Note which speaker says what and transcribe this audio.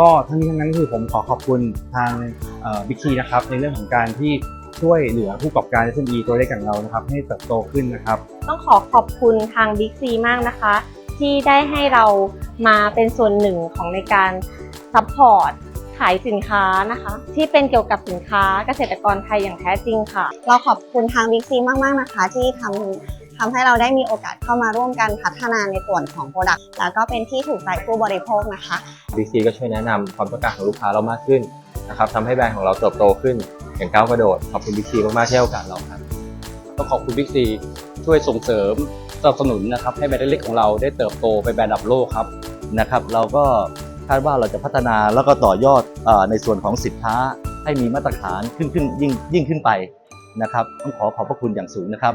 Speaker 1: ก็ทั้งนี้ทั้งนั้นคือผมขอขอบคุณทางบิ๊กซีนะครับในเรื่องของการที่ช่วยเหลือผู้ประกอบการ SME ตัวเล็กอย่างเรานะครับ ให้เติบโตขึ้นนะครับ
Speaker 2: ต้องขอขอบคุณทาง Big C มากนะคะ ที่ได้ให้เรามาเป็นส่วนหนึ่งของในการซัพพอร์ตขายสินค้านะคะ ที่เป็นเกี่ยวกับสินค้าเกษตรกรไทยอย่างแท้จริงค่ะ
Speaker 3: เราขอบคุณทาง Big C มาก ๆ นะคะ ที่ทำ ทำให้เราได้มีโอกาสเข้ามาร่วมกันพัฒนาในส่วนของ Product แล้วก็เป็นที่ถูกใจผู้บริโภคนะคะ
Speaker 4: บิ๊กซีก็ช่วยแนะนำความต้องการของลูกค้าเรามากขึ้นนะครับทำให้แบรนด์ของเราเติบโตขึ้นอย่างก้าวกระโดด ขอบคุณบิ๊กซีมากๆที่ให้โอกาสเราครับ
Speaker 5: ต้องขอบคุณบิ๊กซีช่วยส่งเสริมสนับสนุนนะครับให้แบรนด์เล็กๆของเราได้เติบโตไปแบรนด์ระดับโลกครับ
Speaker 6: นะครับ เราก็คาดว่าเราจะพัฒนาแล้วก็ต่อยอดเออในส่วนของสินค้าให้มีมาตรฐานขึ้นขึ้นยิ่งยิ่งขึ้นไปนะครับ ต้องขอขอบพระคุณอย่างสูงนะครับ